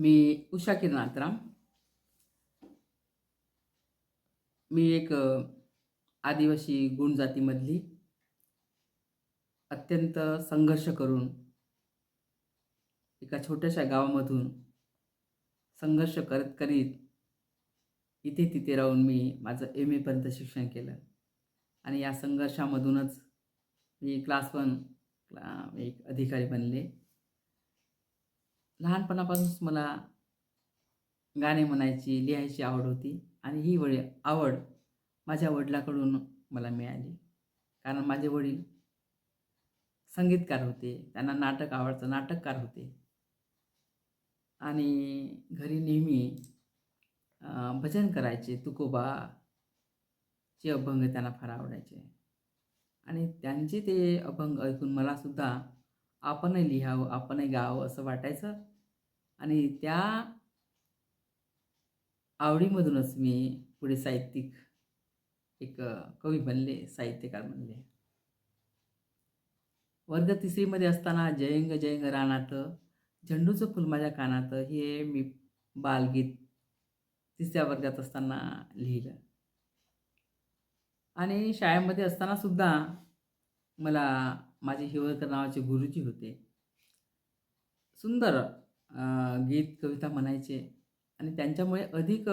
मी उषा किरणात्राम. मी एक आदिवासी गुण जातीमधली अत्यंत संघर्ष करून एका छोट्याशा गावामधून संघर्ष करत करीत इथे तिथे राहून मी माझं एम एपर्यंत शिक्षण केलं. आणि या संघर्षामधूनच मी क्लास वन एक अधिकारी बनले. लहानपणापासूनच मला गाणे म्हणायची लिहायची आवड होती आणि ही वडी आवड माझ्या वडिलाकडून मला मिळाली. कारण माझे वडील संगीतकार होते त्यांना नाटक आवडतं नाटककार होते. आणि घरी नेहमी भजन करायचे तुकोबाचे अभंग त्यांना फार आवडायचे. आणि त्यांचे ते अभंग ऐकून मलासुद्धा आपणही लिहावं आपणही गावं असं वाटायचं. आणि त्या आवडीमधूनच मी पुढे साहित्यिक एक कवी बनले साहित्यकार बनले. वर्ग तिसरीमध्ये असताना जयंग जयंग रानात झेंडूचं फुल माझ्या कानात हे मी बालगीत तिसऱ्या वर्गात असताना लिहिलं. आणि शाळेमध्ये असताना सुद्धा मला माझे हिवळकर नावाचे गुरुजी होते. सुंदर गीत कविता म्हणायचे. आणि त्यांच्यामुळे अधिक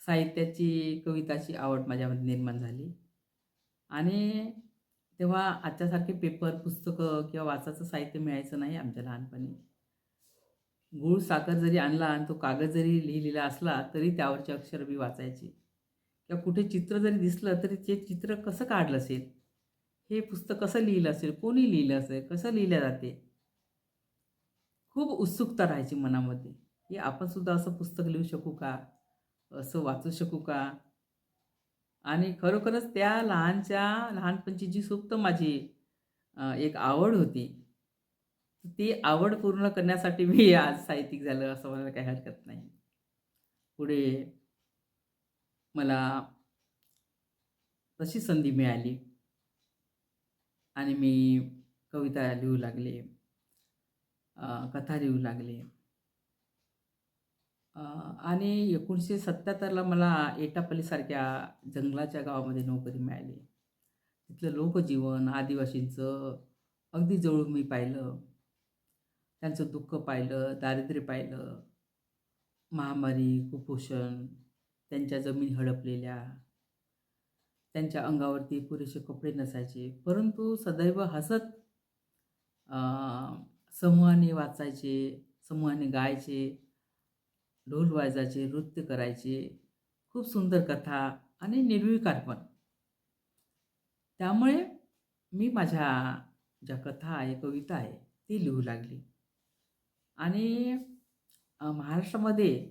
साहित्याची कविताची आवड माझ्यामध्ये निर्माण झाली. आणि तेव्हा आजच्यासारखे पेपर पुस्तकं किंवा वाचायचं साहित्य मिळायचं नाही आमच्या लहानपणी. गूळ साखर जरी आणला आणि तो कागद जरी लिहिलेला असला तरी त्यावरचे अक्षर मी वाचायचे. किंवा कुठे चित्र जरी दिसलं तरी ते चित्र कसं काढलं असेल? हे पुस्तक कसं लिहिलं असेल? कोणी लिहिलं असेल? कसं लिहिलं जाते? खूप उत्सुकता राहायची मनामध्ये. की आपणसुद्धा असं पुस्तक लिहू शकू का? असं वाचू शकू का? आणि खरोखरच त्या लहानच्या लहानपणची जी सुप्त माझी एक आवड होती ती आवड पूर्ण करण्यासाठी मी आज साहित्यिक झालं असं मला काही हरकत नाही. पुढे मला तशी संधी मिळाली. आणि मी कविता लिहू लागले. कथा लिहू लागले. आणि एकोणीसशे सत्त्याहत्तरला मला एटापल्लीसारख्या जंगलाच्या गावामध्ये नोकरी मिळाली. तिथलं लोकजीवन आदिवासींचं अगदी जवळून मी पाहिलं. त्यांचं दुःख पाहिलं दारिद्र्य पाहिलं. महामारी कुपोषण त्यांच्या जमीन हडपलेल्या. त्यांच्या अंगावरती पुरेसे कपडे नसायचे. परंतु सदैव हसत समूहाने वाचायचे समूहाने गायचे ढोल वाजायचे नृत्य करायचे. खूप सुंदर कथा आणि निर्विकार पण. त्यामुळे मी माझ्या ज्या कथा आहे कविता आहे ती लिहू लागली. आणि महाराष्ट्रामध्ये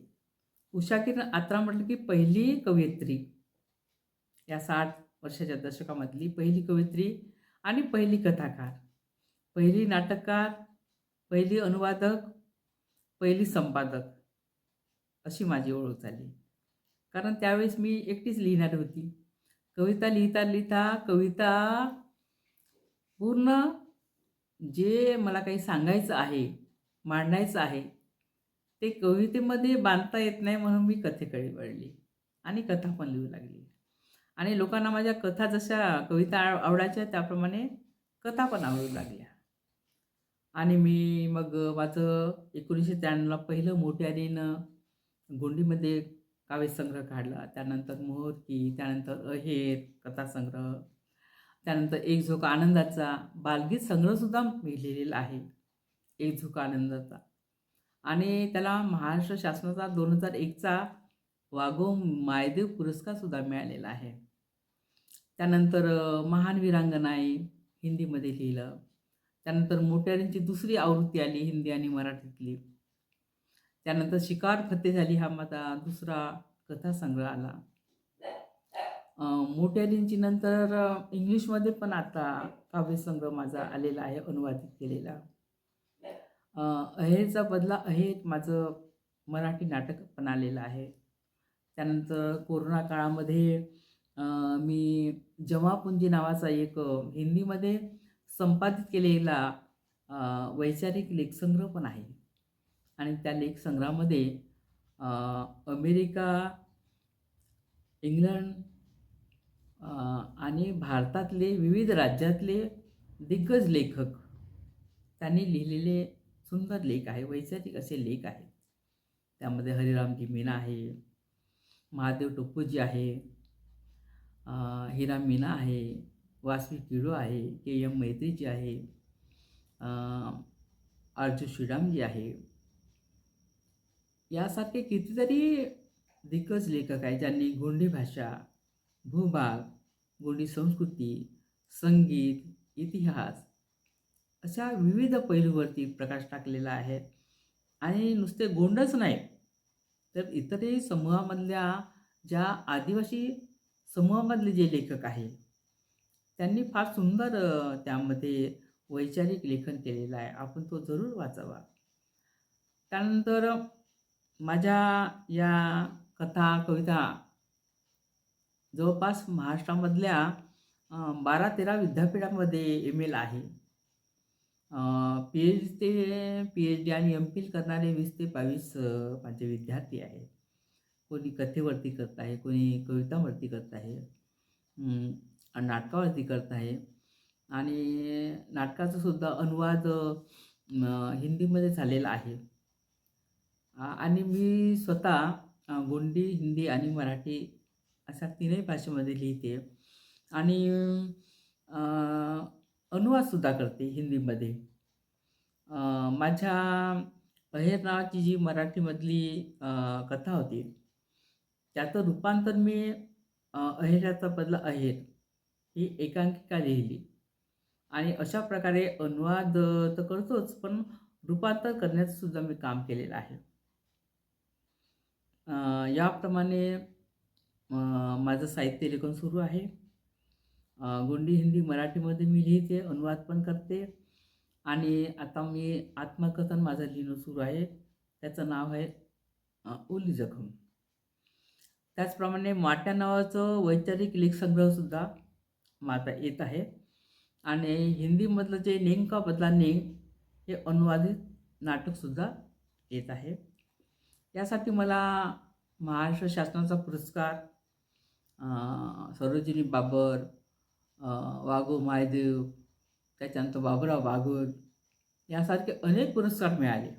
उषा किरण आत्रा म्हटलं की पहिली कवयित्री. या साठ वर्षाच्या दशकामधली पहिली कवयित्री आणि पहिली कथाकार. पहिली नाटककार पहिली अनुवादक पहिली संपादक अशी माझी ओळख झाली. कारण त्यावेळेस मी एकटीच लिहिणार होती. कविता लिहिता लिहिता कविता पूर्ण जे मला काही सांगायचं आहे मांडायचं आहे ते कवितेमध्ये बांधता येत नाही म्हणून मी कथेकडे वळली आणि कथा पण लिहू लागली. आणि लोकांना माझ्या कथा जशा कविता आव आवडायच्या त्याप्रमाणे कथा पण आवडू लागल्या. आणि मी मग माझं एकोणीसशे त्र्याण्णवला पहिलं मोठ्यारीनं गोंडीमध्ये काव्यसंग्रह काढला. त्यानंतर मोहरकी त्यानंतर अहेर कथासंग्रह त्यानंतर एक झोका आनंदाचा बालगीत संग्रहसुद्धा मी लिहिलेला आहे. एक झोका आनंदाचा. आणि त्याला महाराष्ट्र शासनाचा दोन हजार एकचा वाघो मायदेव पुरस्कारसुद्धा मिळालेला आहे. त्यानंतर महान वीरांगनाई आहे हिंदीमध्ये लिहिलं. त्यानंतर मोट्यारींची दुसरी आवृत्ती आली हिंदी आणि मराठीतली. त्यानंतर शिकार फते झाली हा माझा दुसरा कथासंग्रह आला. मोट्यारींची नंतर इंग्लिशमध्ये पण आता काव्यसंग्रह माझा आलेला आहे अनुवादित केलेला. अहेरचा बदला अहेर माझं मराठी नाटक पण आलेलं आहे. त्यानंतर कोरोना काळामध्ये मी जमापुंजी नावाचा एक हिंदीमध्ये संपादित केलेला वैचारिक लेखसंग्रह पण आहे. आणि त्या लेखसंग्रहामध्ये अमेरिका इंग्लंड आणि भारतातले विविध राज्यातले दिग्गज लेखक त्यांनी लिहिलेले सुंदर लेख आहे वैचारिक असे लेख आहेत. त्यामध्ये हरिरामजी मीना आहे महादेव टोप्पूजी आहे हिराम हिरा मीना आहे वासवी किडो आहे के एम मैत्रीजी आहे अर्जुन श्रीरामजी आहे. यासारखे कितीतरी दिग्गज लेखक आहेत ज्यांनी गोंडी भाषा भूभाग गोंडी संस्कृती संगीत इतिहास अशा विविध पैलूवरती प्रकाश टाकलेला आहे. आणि नुसते गोंडच नाही तर इतरही समूहामधल्या ज्या आदिवासी समूहामधले जे लेखक आहेत त्यांनी फार सुंदर त्यामध्ये वैचारिक लेखन केलेलं आहे. आपण तो जरूर वाचावा. त्यानंतर माझ्या या कथा कविता जवळपास महाराष्ट्रामधल्या बारा तेरा विद्यापीठामध्ये एम एल आहे. पी एच ते पी एच डी आणि एम फिल करणारे वीस ते बावीस माझे विद्यार्थी आहेत. कोणी कथेवरती करत आहे कोणी कवितावरती करत आहे. आणि नाटकावरती करत आहे. आणि नाटकाचा सुद्धा अनुवाद हिंदीमध्ये झालेला आहे. आणि मी स्वतः गोंडी हिंदी आणि मराठी अशा तीनही भाषेमध्ये लिहिते. आणि अनुवादसुद्धा करते हिंदीमध्ये. माझ्या अहेर नावाची जी मराठीमधली कथा होती त्याचं रूपांतर मी अहेराचा बदला अहेर ही एकांकिका लिहिली. आणि अशा प्रकारे अनुवाद तर करतोच पण रूपांतर करण्याचं सुद्धा मी काम केलेलं आहे. याप्रमाणे माझं साहित्य लेखन सुरू आहे. गोंडी हिंदी मराठीमध्ये मी लिहिते अनुवाद पण करते. आणि आता मी आत्मकथन माझं लिहिणं सुरू आहे. त्याचं नाव आहे उली ओली जखम. त्याचप्रमाणे माट्या नावाचं वैचारिक लेखसंग्रहसुद्धा माझा येत आहे. आणि हिंदीमधलं जे नेंग का बदला नेंग हे अनुवादित नाटकसुद्धा येत आहे. यासाठी मला महाराष्ट्र शासनाचा पुरस्कार सरोजिनी बाबर वाघो मायदेव त्याच्यानंतर बाबुराव बागुल यासारखे अनेक पुरस्कार मिळाले.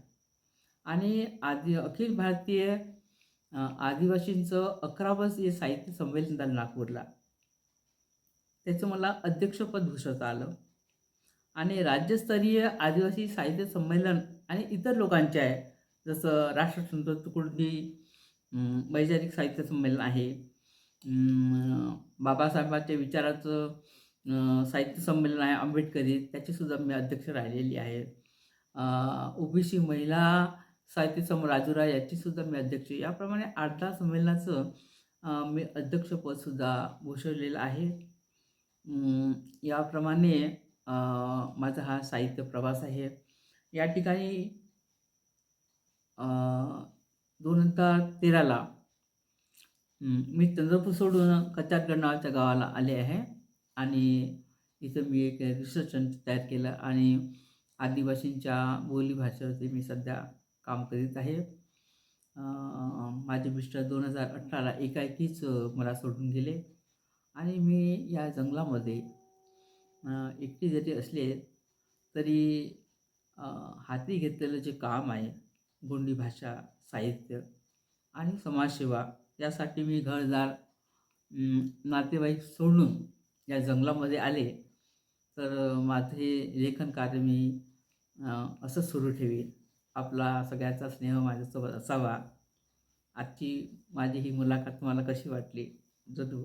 आणि आदि अखिल भारतीय आदिवासींचं अकरावं हे साहित्य संमेलन झालं नागपूरला. त्याचं मला अध्यक्षपद भूषवता आलं. आणि राज्यस्तरीय आदिवासी साहित्य संमेलन आणि इतर लोकांचे आहे जसं राष्ट्रसंत तुकडोजी वैचारिक साहित्य संमेलन आहे बाबासाहेबांच्या विचाराचं साहित्य संमेलन आहे आंबेडकरी त्याचीसुद्धा मी अध्यक्ष राहिलेली आहे. ओबीसी महिला साहित्य सम राजुरा याचीसुद्धा मी अध्यक्ष याप्रमाणे आठ दहा संमेलनाचं मी अध्यक्षपदसुद्धा भूषवलेलं आहे. याप्रमाणे माझा हा साहित्य प्रवास आहे. या ठिकाणी दोन हजार तेराला मी चंद्रपूर सोडून कचारगड नावाच्या गावाला आले आहे. आणि इथं मी एक रिसर्च सेंटर तयार केलं आणि आदिवासींच्या बोलीभाषेवरती मी सध्या काम करीत आहे. माझे मिस्टर दोन हजार अठराला एकाएकीच मला सोडून गेले. आणि मी या जंगलामध्ये एकटी जरी असले तरी हाती घेतलेलं जे काम आहे गोंडी भाषा साहित्य आणि समाजसेवा यासाठी मी घरदार नातेवाईक सोडून या जंगलामध्ये आले तर माझे लेखन कार्य मी असं असंच सुरू ठेवीन. आपला सगळ्याचा स्नेह माझ्यासोबत असावा. आजची माझी ही मुलाखत तुम्हाला कशी वाटली? जरूर